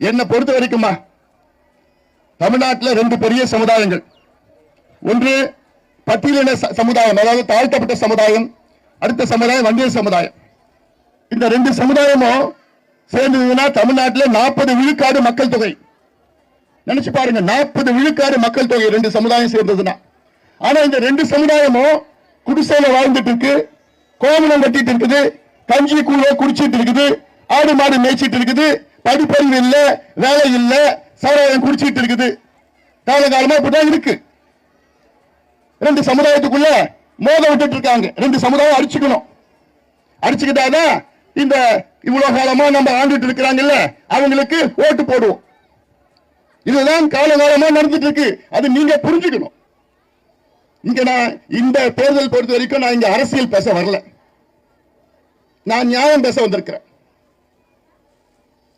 என்னை பொறுத்த வரைக்குமா தமிழ்நாட்டில் ரெண்டு பெரிய சமுதாயங்கள். ஒன்று பட்டியலின ச- சமுதாயம் அதாவது தாழ்த்தப்பட்ட சமுதாயம் அடுத்த சமுதாயம் வன்னியர் சமுதாயம். இந்த ரெண்டு சமுதாயமும் சேர்ந்ததுன்னா தமிழ்நாட்டில் நாற்பது விழுக்காடு மக்கள் தொகை. நினைச்சு பாருங்க நாற்பது விழுக்காடு மக்கள் தொகை ரெண்டு சமுதாயம் சேர்ந்ததுன்னா. ஆனா இந்த ரெண்டு சமுதாயமும் குடிசையில வாழ்ந்துட்டு இருக்கு கோமணம் கட்டிட்டு இருக்குது கஞ்சி கூழ குடிச்சிட்டு இருக்குது ஆடு மாடு மேய்ச்சிட்டு இருக்குது படிப்பறிவு இல்ல வேலை இல்ல சமுதாயம் குடிச்சிட்டு இருக்குது. காலகாலமா இப்படிதான் இருக்கு. ரெண்டு சமுதாயத்துக்குள்ள மோத விட்டுட்டு இருக்காங்க. ரெண்டு சமுதாயம் அடிச்சுக்கணும். அடிச்சுக்கிட்டாதான் இந்த இவ்வளவு காலமா நம்ம ஆண்டுட்டு இருக்கிறாங்கல்ல அவங்களுக்கு ஓட்டு போடுவோம். இதுதான் காலகாலமா நடந்துட்டு இருக்கு. அது நீங்க புரிஞ்சுக்கணும். இங்க நான் இந்த தேர்தல் பொறுத்த வரைக்கும் நான் இங்க அரசியல் பேச வரல. நான் நியாயம் பேச வந்திருக்கிறேன்.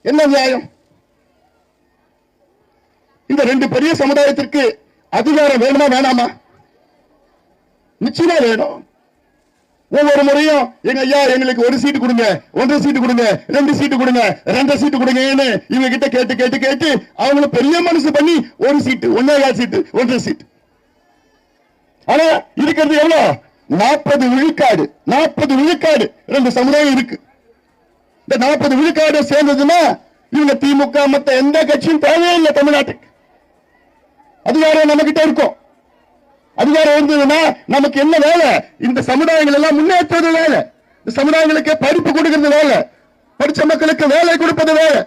என்ன நியாயம்? இந்த ரெண்டு பெரிய சமுதாயத்திற்கு அதிகாரம் வேணுமா வேணாமா? நிச்சயமா வேணும். ஒவ்வொரு முறையும் எங்க ஐயா எங்களுக்கு ஒரு சீட்டு கொடுங்க ஒன்றரை சீட்டு கொடுங்க ரெண்டு சீட்டு கொடுங்க ரெண்டரை சீட்டு கொடுங்கன்னு இவங்க கிட்ட கேட்டு கேட்டு கேட்டு அவங்கள பெரிய மனசு பண்ணி ஒரு சீட்டு ஒன்னே சீட்டு ஒன்றரை சீட்டு. ஆனா இருக்கிறது எவ்வளவு நாற்பது விழுக்காடு நாற்பது விழுக்காடு ரெண்டு சமுதாயம் இருக்கு. இந்த நாற்பது விழுக்காடு சேர்ந்ததுன்னா இவங்க திமுக மத்த எந்த கட்சியும் தேவையே இல்லை தமிழ்நாட்டுக்கு. அதிகாரம் நம்ம கிட்ட இருக்கும். அதிகாரம் இருந்ததுன்னா நமக்கு என்ன வேலை? இந்த சமுதாயங்கள் எல்லாம் முன்னேற்றுவது வேலை. இந்த சமுதாயங்களுக்கு படிப்பு கொடுக்கிறது வேலை. படிச்ச மக்களுக்கு வேலை கொடுப்பது வேலை.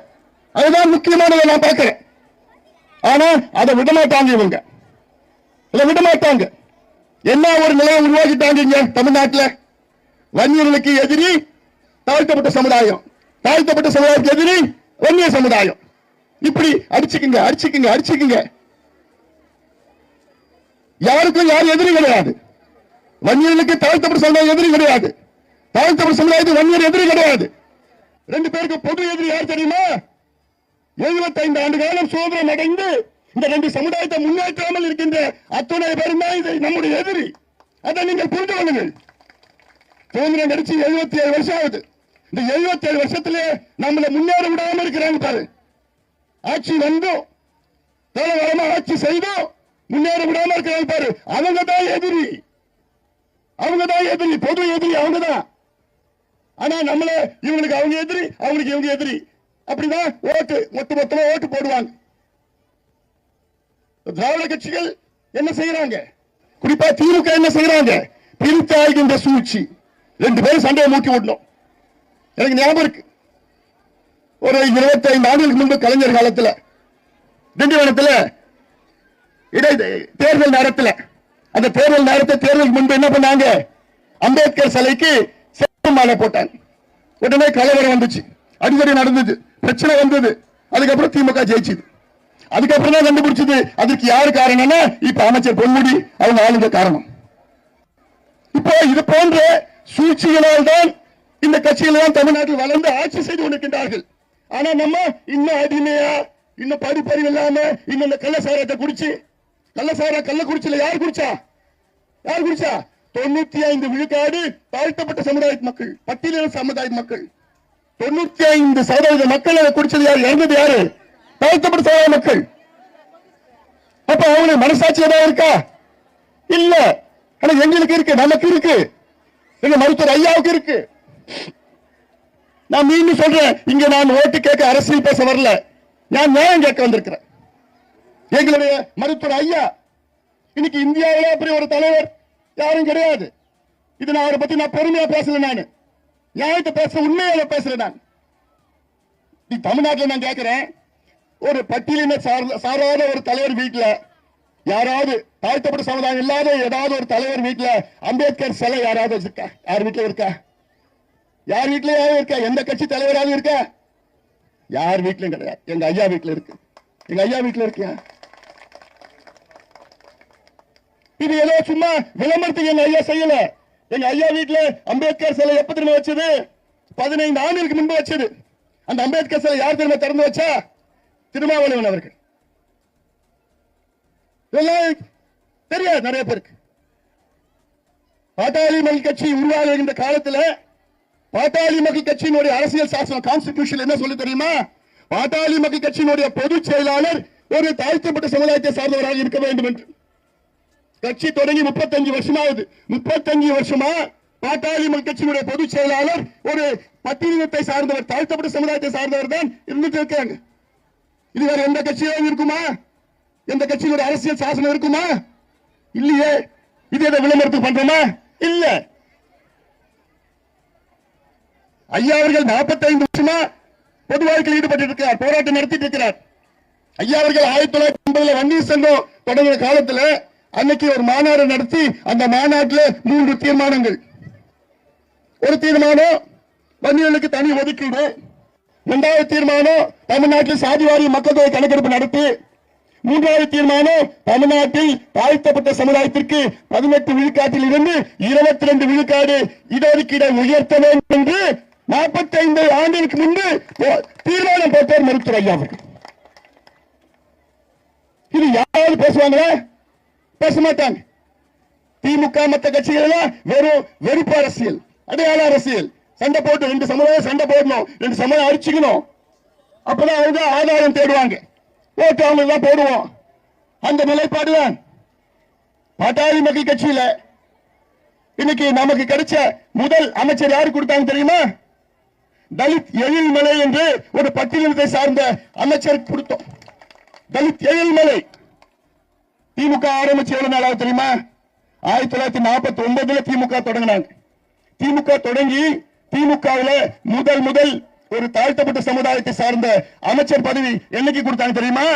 அதுதான் முக்கியமானதை நான் பார்க்கிறேன். ஆனா அதை விடமாட்டாங்க இவங்க. இதை விடமாட்டாங்க. என்ன ஒரு நிலையை உருவாக்கிட்டாங்க இங்க தமிழ்நாட்டுல? வன்னியர்களுக்கு எதிரி தாழ்த்தப்பட்ட சமுதாயம். தாழ்த்தப்பட்ட சமுதாயத்துக்கு எதிரி வன்னிய சமுதாயம். இப்படி அடிச்சுக்குங்க அடிச்சுக்குங்க அடிச்சுக்குங்க. யாருக்கும் யாரும் எதிரி கிடையாது. வன்னியர்களுக்கு தாழ்த்தப்பட்ட சமுதாயம் எதிரி கிடையாது. தாழ்த்தப்பட்ட சமுதாயத்துக்கு வன்னியர் எதிரி கிடையாது. ரெண்டு பேருக்கு பொது எதிரி யார் தெரியுமா? 75 ஆண்டு காலம் சுதந்திரம் அடைந்து இந்த ரெண்டு சமுதாயத்தை முன்னேற்றாமல் இருக்கின்ற அத்துணை பேரும் தான் இது நம்முடைய எதிரி. அதை நீங்கள் புரிந்து கொள்ளுங்கள். சுதந்திரம் கிடைச்சு 77 ஏழு வருஷம் ஆகுது. இந்த 77 ஏழு வருஷத்திலே நம்மளை முன்னேற விடாம இருக்கிறாங்க பாரு. ஆட்சி வந்தும். காலகாலமா ஆட்சி செய்தும். முன்னேற விடாம இருக்கிறாங்க பாரு. அவங்க தான் எதிரி. அவங்க தான் எதிரி. பொது எதிரி அவங்க தான். ஆனா நம்மள இவங்களுக்கு அவங்க எதிரி அவங்களுக்கு இவங்க எதிரி. அப்படிதான் ஓட்டு மொத்த மொத்தமா ஓட்டு போடுவாங்க. திராவிட கட்சிகள் என்ன செய்யறாங்க? குறிப்பா திமுக என்ன செய்யறாங்க? பிரித்தாய்கின்ற சூழ்ச்சி. ரெண்டு பேரும் சண்டையை மூக்கி விடணும். எனக்கு ஞாபகம் இருக்கு. ஒரு 25 ஆண்டுகளுக்கு முன்பு கலைஞர் காலத்துல திண்டிவனத்தில் இடை தேர்தல் நேரத்துல அந்த தேர்தல் நேரத்தை தேர்தலுக்கு முன்பு என்ன பண்ணாங்க? அம்பேத்கர் சிலைக்கு மாலை போட்டாங்க. உடனே கலவரம் வந்துச்சு. அடிக்கடி நடந்தது. பிரச்சனை வந்தது. அதுக்கப்புறம் திமுக ஜெயிச்சுது. அதுக்கப்புறம் தான் கண்டுபிடிச்சது. அதுக்கு யாரு காரணம்னா இப்ப அமைச்சர் பொன்முடி அவங்க ஆளுங்க காரணம். இப்போ இது போன்ற சூழ்ச்சிகளால் தான் இந்த கட்சிகள் தான் தமிழ்நாட்டில் வளர்ந்து ஆட்சி செய்து கொண்டிருக்கின்றார்கள். ஆனா நம்ம இன்னும் அடிமையா இன்னும் படிப்பறிவு இல்லாம இன்னும் இந்த கள்ளசாரத்தை குடிச்சு கள்ளசாரா கள்ளக்குறிச்சியில யார் குடிச்சா? யார் குடிச்சா? தொண்ணூத்தி ஐந்து விழுக்காடு தாழ்த்தப்பட்ட சமுதாய மக்கள் பட்டியலின சமுதாய மக்கள். தொண்ணூத்தி ஐந்து சதவீத மக்கள் அதை குடிச்சது யார்? இறந்தது யாரு? தாழ்த்தப்பட்ட சமுதாய மக்கள். அப்ப அவங்களுக்கு மனசாட்சி ஏதாவது இருக்கா? இல்ல. ஆனா எங்களுக்கு இருக்கு நமக்கு இருக்கு. எங்க மருத்துவர் ஐயாவுக்கு இருக்கு. நான் மீண்டும் சொல்றேன். இங்க நான் ஓட்டு கேட்க அரசியல் பேச வரல. நான் நியாயம் கேட்க வந்திருக்கிறேன். எங்களுடைய மருத்துவர் ஐயா இன்னைக்கு இந்தியாவில அப்படி ஒரு தலைவர் யாரும் கிடையாது. இது நான் அவரை பத்தி நான் பெருமையா பேசல நான். நியாயத்தை பேச உண்மையை பேசல நான். நீ தமிழ்நாட்டில் நான் கேட்கிறேன். ஒரு பட்டியலின சாராத ஒரு தலைவர் வீட்டில் யாராவது தாழ்த்தப்பட்ட சமுதாயம் இல்லாத ஏதாவது ஒரு தலைவர் வீட்டில் அம்பேத்கர் சிலை யாராவது வச்சிருக்கா? யார் வீட்டில் இருக்கா? யார் வீட்லயாவது இருக்கா? எந்த கட்சி தலைவராவது இருக்கா? யார் வீட்லயும் கிடையாது. எங்க ஐயா வீட்டுல இருக்கு. எங்க ஐயா வீட்டுல இருக்கியா? இது ஏதோ சும்மா விளம்பரத்துக்கு எங்க ஐயா செய்யல. எங்க ஐயா வீட்டுல அம்பேத்கர் சிலை எப்ப திரும்ப வச்சது? பதினைந்து ஆண்டுகளுக்கு முன்பு வச்சது. அந்த அம்பேத்கர் சிலை யார் திரும்ப திறந்து வச்சா? திருமாவளவன் அவர்கள். இதெல்லாம் தெரியாது நிறைய பேருக்கு. பாட்டாளி மல் கட்சி உருவாகின்ற காலத்துல பாட்டாளி மக்கள் கட்சியினுடைய அரசியல் சாசனம் கான்ஸ்டிடியூஷன் என்ன சொல்லி தெரியுமா? பாட்டாளி மக்கள் கட்சியினுடைய பொதுச் செயலாளர் ஒரு தாழ்த்தப்பட்ட சமுதாயத்தை சார்ந்தவராக இருக்க வேண்டும் என்று. கட்சி தொடங்கி முப்பத்தஞ்சு வருஷமாவது. முப்பத்தஞ்சு வருஷமா பாட்டாளி மக்கள் கட்சியினுடைய பொதுச் செயலாளர் ஒரு பத்திரிகத்தை சார்ந்தவர் தாழ்த்தப்பட்ட சமுதாயத்தை சார்ந்தவர் தான் இருந்துட்டு இருக்காங்க. இது வேற எந்த கட்சியிலும் இருக்குமா? எந்த கட்சியினுடைய அரசியல் சாசனம் இருக்குமா? இல்லையே. இது எதை விளம்பரத்துக்கு பண்றோமா? இல்லை. ஐயா அவர்கள் 45 வருஷமா பொது வாழ்க்கையில் ஈடுபட்டு இருக்கிறார் போராட்டம் நடத்திட்டு இருக்கிறார். ஐயா அவர்கள் ஆயிரத்தி தொள்ளாயிரத்தி ஐம்பதுல வன்னியர் சங்கம் தொடங்கிய காலத்துல அன்னைக்கு ஒரு மாநாடு நடத்தி அந்த மாநாட்டில் மூன்று தீர்மானங்கள். ஒரு தீர்மானம் வன்னியர்களுக்கு தனி ஒதுக்கீடு. இரண்டாவது தீர்மானம் தமிழ்நாட்டில் சாதிவாரி மக்கள் தொகை கணக்கெடுப்பு நடத்தி. மூன்றாவது தீர்மானம் தமிழ்நாட்டில் தாழ்த்தப்பட்ட சமுதாயத்திற்கு பதினெட்டு விழுக்காட்டில் இருந்து இருபத்தி ரெண்டு விழுக்காடு இடஒதுக்கீடை உயர்த்த வேண்டும் என்று நாற்பத்தி ஐந்து ஆண்டுகளுக்கு முன்பு தீர்மானம் போட்டார் மருத்துவர் ஐயா அவர்கள். இது யாராவது பேசுவாங்களா? பேச மாட்டாங்க. திமுக மத்த கட்சிகள் எல்லாம் வெறும் வெறுப்பு அரசியல் அடையாள அரசியல். சண்டை போட்டு ரெண்டு சமுதாயம் சண்டை போடணும் ரெண்டு சமுதாயம் அடிச்சுக்கணும். அப்பதான் அவங்க ஆதாரம் தேடுவாங்க. ஓட்டு அவங்க தான் போடுவோம். அந்த நிலைப்பாடு தான். பாட்டாளி மக்கள் கட்சியில இன்னைக்கு நமக்கு கிடைச்ச முதல் அமைச்சர் யாரு கொடுத்தாங்க தெரியுமா? தலித் எழில்மலை என்று ஒரு பட்டியலத்தை சார்ந்த அமைச்சர் கொடுத்தோம். தலித் எழில்மலை திமுக ஆரம்பிச்சு எவ்வளவு நாள் தெரியுமா? ஆயிரத்தி தொள்ளாயிரத்தி நாற்பத்தி ஒன்பதுல திமுக தொடங்கினாங்க. திமுக தொடங்கி திமுகவுல முதல் முதல் ஒரு தாழ்த்தப்பட்ட சமுதாயத்தை சார்ந்த அமைச்சர் பதவி என்னைக்கு கொடுத்தாங்க தெரியுமா?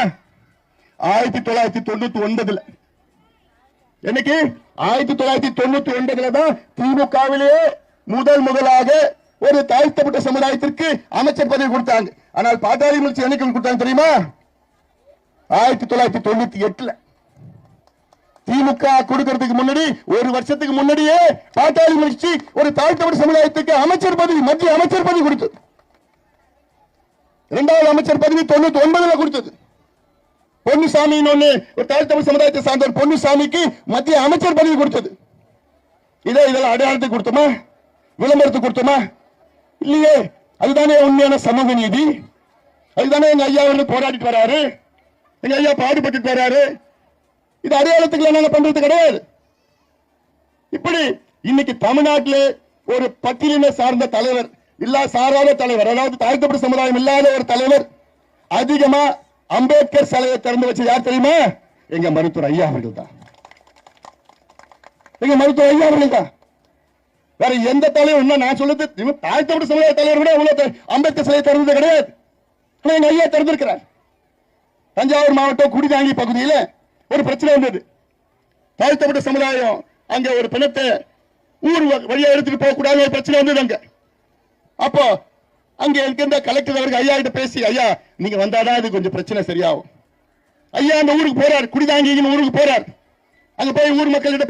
ஆயிரத்தி தொள்ளாயிரத்தி தொண்ணூத்தி ஒன்பதுல என்னைக்கு? ஆயிரத்தி தொள்ளாயிரத்தி தொண்ணூத்தி ஒன்பதுல தான் திமுகவிலேயே முதல் முதலாக ஒரு தாழ்த்தப்பட்ட சமுதாயத்திற்கு அமைச்சர் பதவி கொடுத்தாங்க. ஆனால் பாட்டாளி முயற்சி என்னைக்கு கொடுத்தாங்க தெரியுமா? ஆயிரத்தி தொள்ளாயிரத்தி தொண்ணூத்தி எட்டுல. திமுக கொடுக்கிறதுக்கு முன்னாடி ஒரு வருஷத்துக்கு முன்னாடியே பாட்டாளி முயற்சி ஒரு தாழ்த்தப்பட்ட சமுதாயத்துக்கு அமைச்சர் பதவி மத்திய அமைச்சர் பதவி கொடுத்தது. இரண்டாவது அமைச்சர் பதவி தொண்ணூத்தி ஒன்பதுல கொடுத்தது. பொன்னுசாமின்னு ஒண்ணு ஒரு தாழ்த்தப்பட்ட சமுதாயத்தை சார்ந்த பொன்னுசாமிக்கு மத்திய அமைச்சர் பதவி கொடுத்தது. இதே இதெல்லாம் அடையாளத்துக்கு கொடுத்தோமா? விளம்பரத்துக்கு கொடுத்தோமா? இல்லையே. அதுதானே உண்மையான சமூக நீதி. அதுதானே எங்க ஐயா வந்து போராடிட்டு வராரு. எங்க ஐயா பாடுபட்டு வராரு. இது அடையாளத்துக்கு நாங்க பண்றது கிடையாது. இப்படி இன்னைக்கு தமிழ்நாட்டில் ஒரு பட்டியலின சார்ந்த தலைவர் இல்லா சாராத தலைவர் அதாவது தாழ்த்தப்பட்ட சமுதாயம் இல்லாத ஒரு தலைவர் அதிகமா அம்பேத்கர் சிலையை திறந்து வச்சு யார் தெரியுமா? எங்க மருத்துவர் ஐயா அவர்கள் தான் எங்க மருத்துவர் ஐயா அவர்கள் தான் வேற எந்த தலைவர் இன்னும் நான் சொல்லுது இவன் தாழ்த்தப்பட்ட சமுதாய தலைவர் கூட இவ்வளவு அம்பேத்கர் சிலையை திறந்தது கிடையாது. ஆனா எங்க ஐயா திறந்திருக்கிறார். தஞ்சாவூர் மாவட்டம் குடிதாங்கி பகுதியில ஒரு பிரச்சனை வந்தது. தாழ்த்தப்பட்ட சமுதாயம் அங்க ஒரு பிணத்தை ஊர் வ- வழியா எடுத்துட்டு போக கூடாது ஒரு பிரச்சனை வந்தது அங்க. அப்போ அங்க இருக்கின்ற கலெக்டர் அவருக்கு ஐயா கிட்ட பேசி ஐயா நீங்க வந்தாதான் இது கொஞ்சம் பிரச்சனை சரியாகும். ஐயா அந்த ஊருக்கு போறார் குடிதாங்கின்னு ஊருக்கு போறார். அங்க போய் ஊர் மக்கள் கிட்ட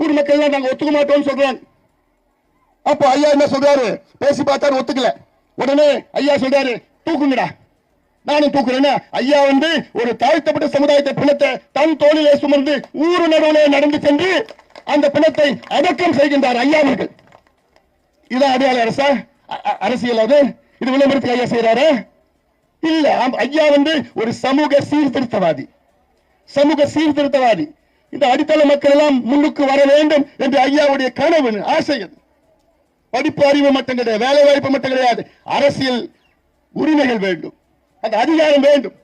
ஊர் மக்கள் எல்லாம் நாங்க ஒத்துக்க மாட்டோம்னு சொல்றாங்க அப்போ ஐயா என்ன சொல்றாரு? பேசி பார்த்தாரு ஒத்துக்கல. உடனே ஐயா சொல்றாரு தூக்குங்கடா. நானும் தூக்குறேன்னா. ஐயா வந்து ஒரு தாழ்த்தப்பட்ட சமுதாயத்தை பிணத்தை தன் தோளிலே சுமந்து ஊர் நடுவிலே நடந்து சென்று அந்த பிணத்தை அடக்கம் செய்கின்றார் ஐயா அவர்கள். இதான் அடையாள அரசா? அ- அரசியல் அது? இது விளம்பரத்துக்கு ஐயா செய்யறாரு இல்ல ஐயா வந்து ஒரு சமூக சீர்திருத்தவாதி. சமூக சீர்திருத்தவாதி. இந்த அடித்தள மக்கள் எல்லாம் முன்னுக்கு வர வேண்டும் என்று ஐயாவுடைய கனவு ஆசை அது படிப்பு அறிவு மட்டும் கிடையாது வேலை வாய்ப்பு மட்டும் கிடையாது. அரசியல் உரிமைகள் வேண்டும். அந்த அதிகாரம் வேண்டும்.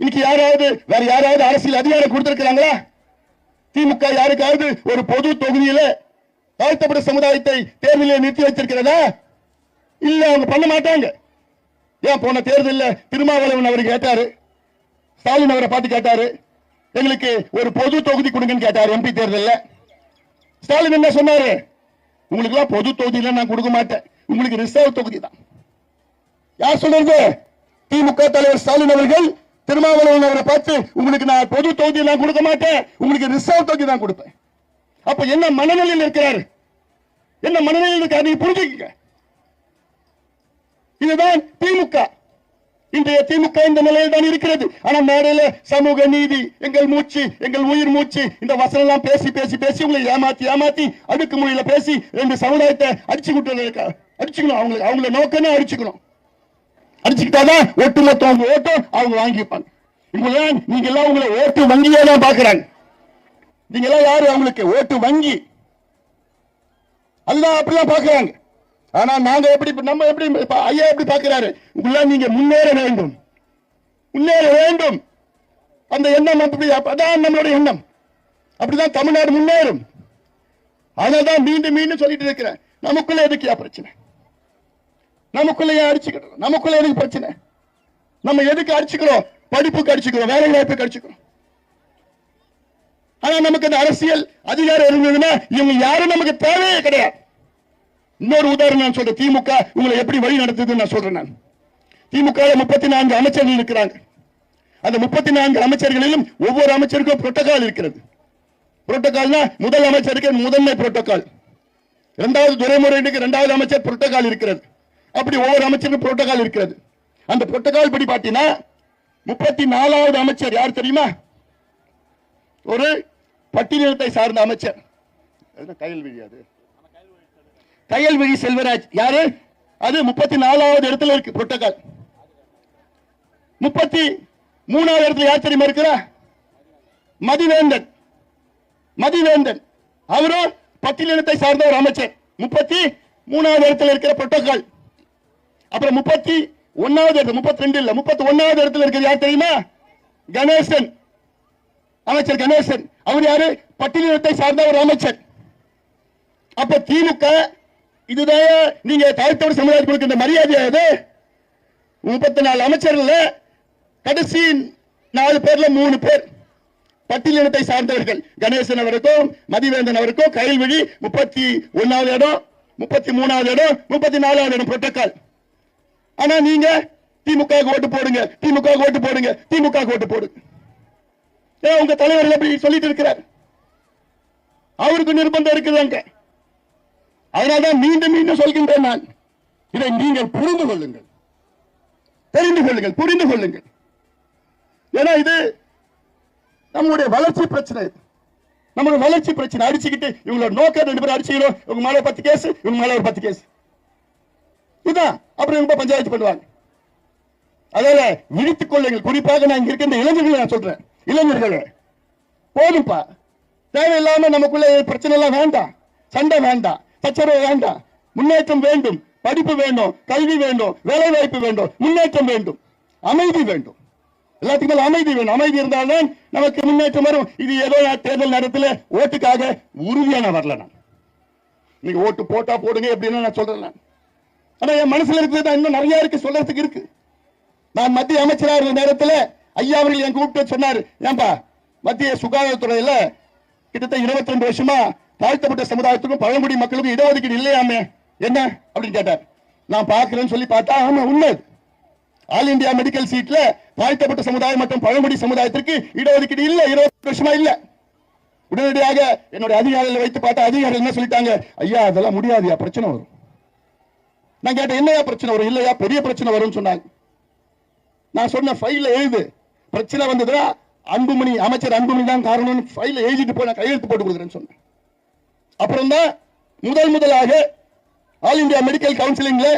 இன்னைக்கு யாராவது வேற யாராவது அரசியல் அதிகாரம் கொடுத்திருக்கிறாங்களா? திமுக யாருக்காவது ஒரு பொது தொகுதியில தாழ்த்தப்பட்ட சமுதாயத்தை தேர்தலில் நிறுத்தி வச்சிருக்கிறதா இல்ல அவங்க பண்ண மாட்டாங்க. ஏன் போன தேர்தலில் திருமாவளவன் அவர் கேட்டாரு ஸ்டாலின் அவரை பார்த்து கேட்டாரு எங்களுக்கு ஒரு பொது தொகுதி கொடுங்கன்னு கேட்டார் எம்பி தேர்தலில். ஸ்டாலின் என்ன சொன்னாரு? உங்களுக்கு எல்லாம் பொது தொகுதியில நான் கொடுக்க மாட்டேன். உங்களுக்கு ரிசர்வ் தொகுதி தான் யார் சொல்றது? திமுக தலைவர் ஸ்டாலின் அவர்கள் திருமாவளவன் அவரை பார்த்து உங்களுக்கு நான் பொது தொகுதி நான் கொடுக்க மாட்டேன். உங்களுக்கு ரிசர்வ் தொகுதி தான் கொடுப்பேன். அப்ப என்ன மனநிலையில் இருக்கிறாரு? என்ன மனநிலையில் இருக்காரு? நீங்க புரிஞ்சுக்கங்க. இதுதான் திமுக. இன்றைய திமுக இந்த நிலையில் தான் இருக்கிறது. ஆனா மேடையில சமூக நீதி எங்கள் மூச்சு எங்கள் உயிர் மூச்சு இந்த வசனம் எல்லாம் பேசி பேசி பேசி உங்களை ஏமாத்தி ஏமாத்தி அடுக்கு மொழியில பேசி ரெண்டு சமுதாயத்தை அடிச்சு விட்டு அடிச்சுக்கணும். அவங்களுக்கு அவங்கள நோக்கமே அடிச்சுக்கணும். அடிச்சுக்கிட்டாதான் ஒட்டுமொத்த அவங்க ஓட்டும் அவங்க வாங்கிப்பாங்க. இவங்க நீங்க எல்லாம் உங்களை ஓட்டு வங்கியே தான் பாக்குறாங்க நீங்க எல்லாம் யாரு? அவங்களுக்கு ஓட்டு வங்கி. அதுதான் அப்படிதான் பாக்குறாங்க ஆனா நாங்க எப்படி நம்ம எப்படி இப்ப ஐயா எப்படி பாக்குறாரு உங்களை நீங்க முன்னேற வேண்டும். முன்னேற வேண்டும். அந்த எண்ணம் அப்படி அதான் நம்மளுடைய எண்ணம். அப்படிதான் தமிழ்நாடு முன்னேறும். அதனால்தான் மீண்டும் மீண்டும் சொல்லிட்டு இருக்கிறேன். நமக்குள்ள எதுக்குயா பிரச்சனை? நமக்குள்ள ஏன் அடிச்சுக்கிறோம் நமக்குள்ள எதுக்கு பிரச்சனை? நம்ம எதுக்கு அடிச்சுக்கிறோம்? படிப்புக்கு அடிச்சுக்கிறோம் வேலை வாய்ப்புக்கு அடிச்சுக்கிறோம். ஆனா நமக்கு அந்த அரசியல் அதிகாரம் இருந்ததுன்னா இவங்க யாரும் நமக்கு தேவையே கிடையாது. இன்னொரு உதாரணம் நான் சொல்றேன். திமுக உங்களை எப்படி வழி நடத்துதுன்னு நான் சொல்றேன் நான். திமுக முப்பத்தி நான்கு அமைச்சர்கள் இருக்கிறாங்க. அந்த முப்பத்தி நான்கு அமைச்சர்களிலும் ஒவ்வொரு அமைச்சருக்கும் புரோட்டோகால் இருக்கிறது. புரோட்டோகால்னா முதல் அமைச்சருக்கு முதன்மை புரோட்டோகால் இரண்டாவது துரைமுறைக்கு இரண்டாவது அமைச்சர் புரோட்டோகால் இருக்கிறது. அப்படி ஒவ்வொரு அமைச்சருக்கும் புரோட்டோகால் இருக்கிறது. அந்த புரோட்டோகால் படி பார்த்தீங்கன்னா முப்பத்தி நாலாவது அமைச்சர் யார் தெரியுமா? ஒரு பட்டியலத்தை சார்ந்த அமைச்சர். கையில் கயல்விழி அது செல்வராஜ் யாரு? அது முப்பத்தி நாலாவது இடத்துல இருக்கு புரோட்டோகால் முப்பத்தி மூணாவது இடத்துல யார் தெரியுமா இருக்கிறா? மதிவேந்தன். மதிவேந்தன். அவரும் பட்டியலினத்தை சார்ந்த ஒரு அமைச்சர். முப்பத்தி மூணாவது இடத்துல இருக்கிற புரோட்டோகால் அப்புறம் முப்பத்தி ஒன்னாவது இடத்துல முப்பத்தி ரெண்டு இல்ல முப்பத்தி ஒன்னாவது இடத்துல இருக்கிறது யார் தெரியுமா? கணேசன். அமைச்சர் கணேசன். அவர் யாரு? பட்டியலினத்தை சார்ந்த ஒரு அமைச்சர். அப்ப திமுக இதுதான் நீங்க தாழ்த்தோடு சமுதாயத்துக்கு கொடுக்கின்ற மரியாதையா இது? முப்பத்தி நாலு அமைச்சர்கள் கடைசி நாலு பேர்ல மூணு பேர். பட்டியலினத்தை சார்ந்தவர்கள். கணேசன் அவருக்கும் மதிவேந்தன் அவருக்கும் கைல்வழி முப்பத்தி ஒன்னாவது இடம் முப்பத்தி மூணாவது இடம் முப்பத்தி நாலாவது இடம் புரோட்டோகால் ஆனா நீங்க திமுக ஓட்டு போடுங்க திமுக ஓட்டு போடுங்க திமுக ஓட்டு போடுங்க ஏன் உங்க தலைவர்கள் அப்படி சொல்லிட்டு இருக்கிறார்? அவருக்கு நிர்பந்தம் இருக்குது அங்க அதனால்தான் மீண்டும் மீண்டும் சொல்கின்றேன் நான். இதை நீங்கள் புரிந்து கொள்ளுங்கள். தெரிந்து கொள்ளுங்கள் புரிந்து கொள்ளுங்கள். ஏன்னா இது நம்முடைய வளர்ச்சி பிரச்சனை. நம்மளோட வளர்ச்சி பிரச்சனை. அடிச்சுக்கிட்டு இவங்களோட நோக்கம் ரெண்டு பேரும் அடிச்சுக்கணும் இவங்க மேல பத்து கேஸ் இவங்க மேல ஒரு பத்து கேஸ் இதுதான். அப்புறம் இவங்க பஞ்சாயத்து பண்ணுவாங்க. அதனால விழித்துக் கொள்ளுங்கள். குறிப்பாக நான் இங்க இருக்கின்ற இளைஞர்களை நான் சொல்றேன். இளைஞர்கள் போதும்பா. தேவையில்லாம நமக்குள்ள பிரச்சனை எல்லாம் வேண்டாம். சண்டை வேண்டாம். தச்சரவு வேண்டாம். முன்னேற்றம் வேண்டும். படிப்பு வேண்டும். கல்வி வேண்டும். வேலை வாய்ப்பு வேண்டும். முன்னேற்றம் வேண்டும். அமைதி வேண்டும். எல்லாத்துக்கும் மேல அமைதி வேணும் அமைதி இருந்தால்தான் நமக்கு முன்னேற்றம் வரும். இது ஏதோ தேர்தல் நேரத்தில் ஓட்டுக்காக உறுதியா நான் வரல நான். நீங்க ஓட்டு போட்டா போடுங்க எப்படின்னு நான் சொல்றேன் நான். ஆனா என் மனசுல இருக்கிறது இன்னும் நிறைய இருக்கு சொல்றதுக்கு இருக்கு. நான் மத்திய அமைச்சராக இருந்த நேரத்தில் ஐயா அவர்கள் என் கூப்பிட்டு சொன்னார். ஏன்பா மத்திய சுகாதாரத்துறையில கிட்டத்தட்ட இருபத்தி ரெண்டு வருஷமா தாழ்த்தப்பட்ட சமுதாயத்துக்கும் பழங்குடி மக்களுக்கும் இடஒதுக்கீடு இல்லையாமே? என்ன? அப்படின்னு கேட்டார். நான் பார்க்கிறேன்னு சொல்லி பார்த்தா ஆமா உண்மை. ஆல் இந்தியா மெடிக்கல் சீட்ல தாழ்த்தப்பட்ட சமுதாயம் மற்றும் பழங்குடி சமுதாயத்திற்கு இடஒதுக்கீடு இல்ல இருபது வருஷமா இல்ல. உடனடியாக என்னுடைய அதிகாரிகள் வைத்து பார்த்தா அதிகாரிகள் என்ன சொல்லிட்டாங்க? ஐயா அதெல்லாம் முடியாதுயா பிரச்சனை வரும். நான் கேட்டேன் என்னையா பிரச்சனை வரும்? இல்லையா பெரிய பிரச்சனை வரும்னு சொன்னாங்க நான் சொன்ன ஃபைல எழுது. பிரச்சனை வந்ததுன்னா அன்புமணி அமைச்சர் அன்புமணி தான் காரணம்னு ஃபைல எழுதிட்டு போய் நான் கையெழுத்து போட்டு கொடுக்குறேன்னு சொன்னேன். அப்புறம் தான் முதல் முதலாக ஆல் இந்தியா மெடிக்கல் கவுன்சிலிங்ல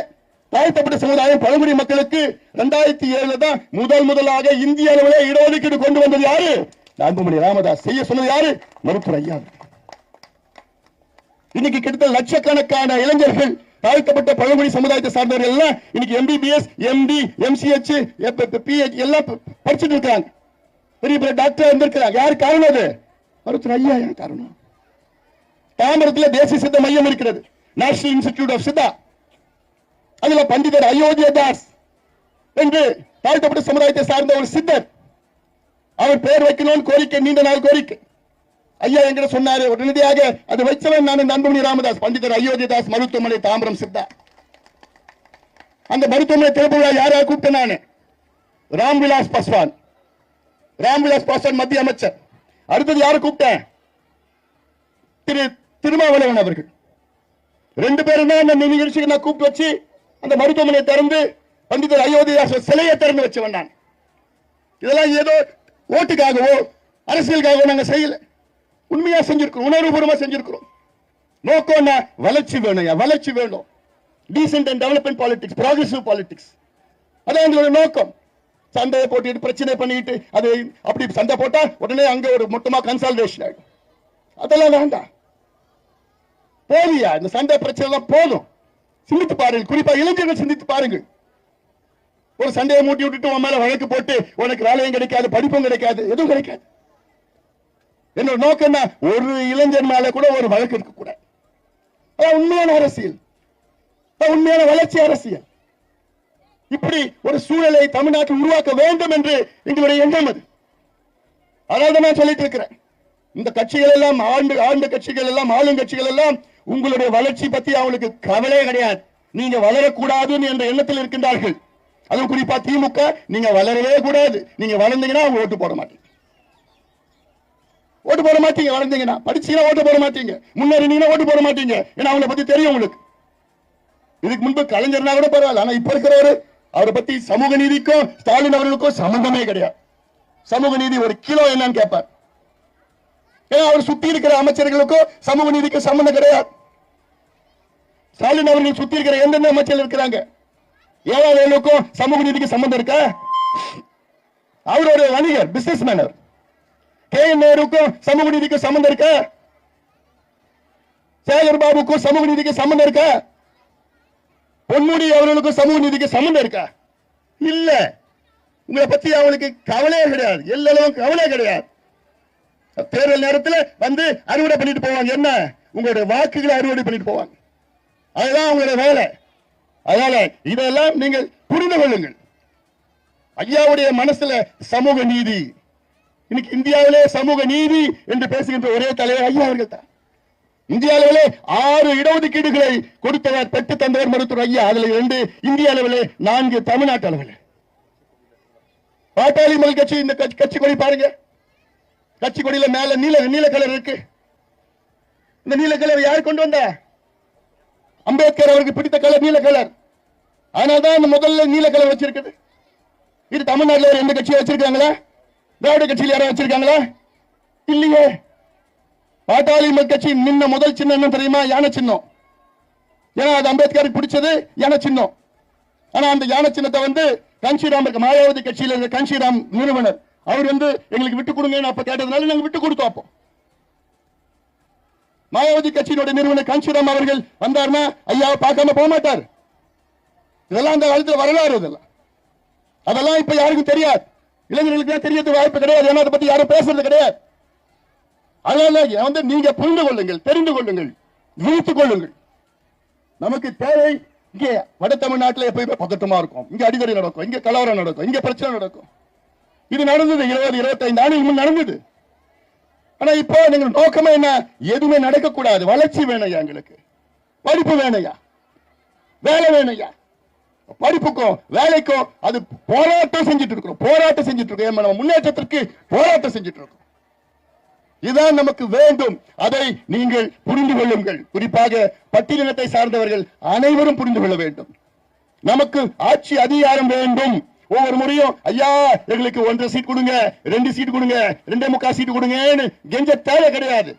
தாழ்த்தப்பட்ட சமுதாயம் பழங்குடி மக்களுக்கு ரெண்டாயிரத்தி ஏழுல தான் முதல் முதலாக இந்திய அளவில் இடஒதுக்கீடு கொண்டு வந்தது யாரு? அன்புமணி ராமதாஸ். செய்ய சொன்னது யாரு? மருத்துவர் ஐயா. இன்னைக்கு கிட்டத்தட்ட லட்சக்கணக்கான இளைஞர்கள் தாழ்த்தப்பட்ட பழங்குடி சமுதாயத்தை சார்ந்தவர்கள் எல்லாம் இன்னைக்கு எம்பிபிஎஸ் எம்டி எம்சிஹெச் பிஹெச் எல்லாம் படிச்சுட்டு இருக்காங்க பெரிய பெரிய டாக்டர் இருந்திருக்கிறாங்க. யார் காரணம் அது? மருத்துவர் ஐயா காரணம்? தாம்பரத்தில் தேசிய சித்த மையம் இருக்கிறது. நேஷனல் இன்ஸ்டிடியூட் ஆஃப் சித்தா அதுல பண்டிதர் அயோத்தியா தாஸ் என்று தாழ்த்தப்பட்ட சமுதாயத்தை சார்ந்த ஒரு சித்தர். அவர் பெயர் வைக்கணும்னு கோரிக்கை நீண்ட நாள் கோரிக்கை. ஐயா என்கிட்ட சொன்னாரு உடனடியாக அது வைச்சவன் நான் நண்பமணி ராமதாஸ் பண்டிதர் அயோத்தியதாஸ் மருத்துவமனை தாம்பரம் சித்தா. அந்த மருத்துவமனை திறப்பு விழா யாரா கூப்பிட்டேன் நான்? ராம்விலாஸ் பாஸ்வான். ராம்விலாஸ் பாஸ்வான் மத்திய அமைச்சர். அடுத்தது யாரை கூப்பிட்டேன்? திரு திருமாவளவன் அவர்கள். ரெண்டு பேரும் தான் அந்த நிகழ்ச்சிக்கு நான் கூப்பிட்டு வச்சு அந்த மருத்துவமனையை திறந்து பண்டிதர் அயோத்தியாஸ் சிலையை திறந்து வச்சவன் நான் இதெல்லாம் ஏதோ ஓட்டுக்காகவோ அரசியலுக்காகவோ நாங்கள் செய்யல. உண்மையா செஞ்சிருக்கிறோம் உணர்வுபூர்வமா செஞ்சிருக்கிறோம். நோக்கம் என்ன? வளர்ச்சி வேணும் வளர்ச்சி வேணும். Decent and development politics progressive politics அதான் எங்களோட நோக்கம். சண்டையை போட்டுட்டு பிரச்சனை பண்ணிட்டு அது அப்படி சண்டை போட்டா உடனே அங்க ஒரு மொத்தமா கன்சால்டேஷன் ஆகும் அதெல்லாம் வேண்டாம். போதியா இந்த சண்டை பிரச்சனை எல்லாம் போதும். சிந்தித்து பாருங்கள். குறிப்பா இளைஞர்கள் சிந்தித்து பாருங்கள். ஒரு சண்டையை மூட்டி விட்டுட்டு உன் மேல வழக்கு போட்டு உனக்கு வேலையும் கிடைக்காது படிப்பும் கிடைக்காது எதுவும் கிடைக்காது. என்னோட நோக்கம் என்ன? ஒரு இளைஞர் மேல கூட ஒரு வழக்கு இருக்கக்கூடாது அதான் உண்மையான அரசியல். உண்மையான வளர்ச்சி அரசியல். இப்படி ஒரு சூழலை தமிழ்நாட்டில் உருவாக்க வேண்டும் என்று எங்களுடைய எண்ணம் அது. அதனால நான் சொல்லிட்டு இருக்கிறேன். இந்த கட்சிகள் எல்லாம் ஆண்டு ஆண்டு கட்சிகள் எல்லாம் ஆளும் கட்சிகள் எல்லாம் உங்களுடைய வளர்ச்சி பத்தி அவங்களுக்கு கவலையே கிடையாது. நீங்க வளரக்கூடாதுன்னு என்ற எண்ணத்தில் இருக்கின்றார்கள். அதுவும் குறிப்பா திமுக நீங்க வளரவே கூடாது. நீங்க வளர்ந்தீங்கன்னா அவங்க ஓட்டு போட மாட்டீங்க. ஓட்டு போட மாட்டீங்க வளர்ந்தீங்கன்னா. படிச்சீங்கன்னா ஓட்டு போட மாட்டீங்க. முன்னேறினீங்கன்னா ஓட்டு போட மாட்டீங்க. ஏன்னா அவங்கள பத்தி தெரியும் உங்களுக்கு. இதுக்கு முன்பு கலைஞர்னா கூட பரவாயில்ல. ஆனா இப்ப இருக்கிறவரு அவரை பத்தி சமூக நீதிக்கும் ஸ்டாலின் அவர்களுக்கும் சம்பந்தமே கிடையாது. சமூக நீதி ஒரு கிலோ என்னன்னு கேட்பார். ஏன்னா அவர் சுத்தி இருக்கிற அமைச்சர்களுக்கும் சமூக நீதிக்கு சம்பந்தம் கிடையாது. ஸ்டாலின் அவர்கள் சுத்தி இருக்கிற எந்தெந்த அமைச்சர்கள் இருக்கிறாங்க? ஏழைகளுக்கும் சமூக நீதிக்கு சம்பந்தம் இருக்கா? அவருடைய வணிகர் பிசினஸ் மேனர் கே. என் நேருக்கும் சமூக நீதிக்கு சம்பந்தம் இருக்கா? சேகர் பாபுக்கும் சமூக நீதிக்கு சம்பந்தம் இருக்கா? பொன்முடி அவர்களுக்கும் சமூக நீதிக்கு சம்பந்தம் இருக்கா? இல்ல. உங்களை பத்தி அவங்களுக்கு கவலையே கிடையாது. எல்லாம் கவலையே கிடையாது. தேர்தல் நேரத்துல வந்து அறுவடை பண்ணிட்டு போவாங்க. என்ன? உங்களுடைய வாக்குகளை அறுவடை பண்ணிட்டு போவாங்க. அதுதான் உங்களுடைய வேலை. அதனால இதெல்லாம் நீங்கள் புரிந்து கொள்ளுங்கள். ஐயாவுடைய மனசுல சமூக நீதி. இன்னைக்கு இந்தியாவிலே சமூக நீதி என்று பேசுகின்ற ஒரே தலைவர் ஐயா அவர்கள் தான் இந்திய அளவிலே ஆறு இடஒதுக்கீடுகளை கொடுத்தவர் பெற்று தந்தவர் மருத்துவர் ஐயா. அதுல இரண்டு இந்திய அளவிலே நான்கு தமிழ்நாட்டு அளவில். பாட்டாளி மல் கட்சி இந்த கட்சி கட்சி கொடி பாருங்க. கட்சி கொடியில மேல நீல நீல கலர் இருக்கு. இந்த நீல கலர் யார் கொண்டு வந்தா? அம்பேத்கர் அவருக்கு பிடித்த கலர் நீல கலர் அதனால்தான் முதல்ல நீல கலர் வச்சிருக்குது. இது தமிழ்நாட்டில் எந்த கட்சியும் வச்சிருக்காங்களா? திராவிட கட்சியில் யாரும் வச்சிருக்காங்களா? இல்லையே. பாட்டாளி கட்சி நின்ன முதல் சின்னம் என்ன தெரியுமா? யானை சின்னம். ஏன்னா அது அம்பேத்கருக்கு பிடிச்சது யானை சின்னம். ஆனா அந்த யானை சின்னத்தை வந்து கன்ஷிராம் இருக்க மாயாவதி கட்சியில் இருந்த கன்ஷிராம் நிறுவனர். அவர் வந்து எங்களுக்கு விட்டு கொடுங்கன்னு அப்ப கேட்டதுனால நாங்க விட்டு கொடுத்தோம் அப்போ. மாயாவதி கட்சியினுடைய நிறுவனர் காஞ்சிராம் அவர்கள் வந்தார்னா ஐயாவை பார்க்காம போக மாட்டார். இதெல்லாம் அந்த காலத்தில் வரலாறு இதெல்லாம். அதெல்லாம் இப்ப யாருக்கும் தெரியாது. இளைஞர்களுக்கு தான் தெரியறது வாய்ப்பு கிடையாது. ஏன்னா அதை பத்தி யாரும் பேசுறது கிடையாது. அதனால வந்து நீங்க புரிந்து கொள்ளுங்கள் தெரிந்து கொள்ளுங்கள் விழித்துக் கொள்ளுங்கள். நமக்கு தேவை இங்கே வட தமிழ்நாட்டில் எப்பயுமே பதட்டமா இருக்கும். இங்க அடிக்கடி நடக்கும் இங்க கலவரம் நடக்கும் இங்க பிரச்சனை நடக்கும். இது நடந்தது இருபது இருபத்தைந்து ஆண்டுகள் முன் நடந்தது. ஆனா இப்போ நீங்க நோக்கமா என்ன? எதுவுமே நடக்கக்கூடாது. வளர்ச்சி வேணையா எங்களுக்கு? படிப்பு வேணையா? வேலை வேணையா? படிப்புக்கும் வேலைக்கும் அது போராட்டம் செஞ்சுட்டு இருக்கிறோம் போராட்டம் செஞ்சுட்டு இருக்கோம் நம்ம முன்னேற்றத்திற்கு போராட்டம் செஞ்சுட்டு இருக்கோம் இதுதான் நமக்கு வேண்டும். அதை நீங்கள் புரிந்து கொள்ளுங்கள். குறிப்பாக பட்டியலினத்தை சார்ந்தவர்கள் அனைவரும் புரிந்து கொள்ள வேண்டும். நமக்கு ஆட்சி அதிகாரம் வேண்டும். ஒவ்வொரு முறையும் ஐயா எங்களுக்கு ஒன்றரை சீட் கொடுங்க ரெண்டு சீட் கொடுங்க ரெண்டே முக்கால் சீட் கொடுங்கன்னு கெஞ்ச தேவை கிடையாது.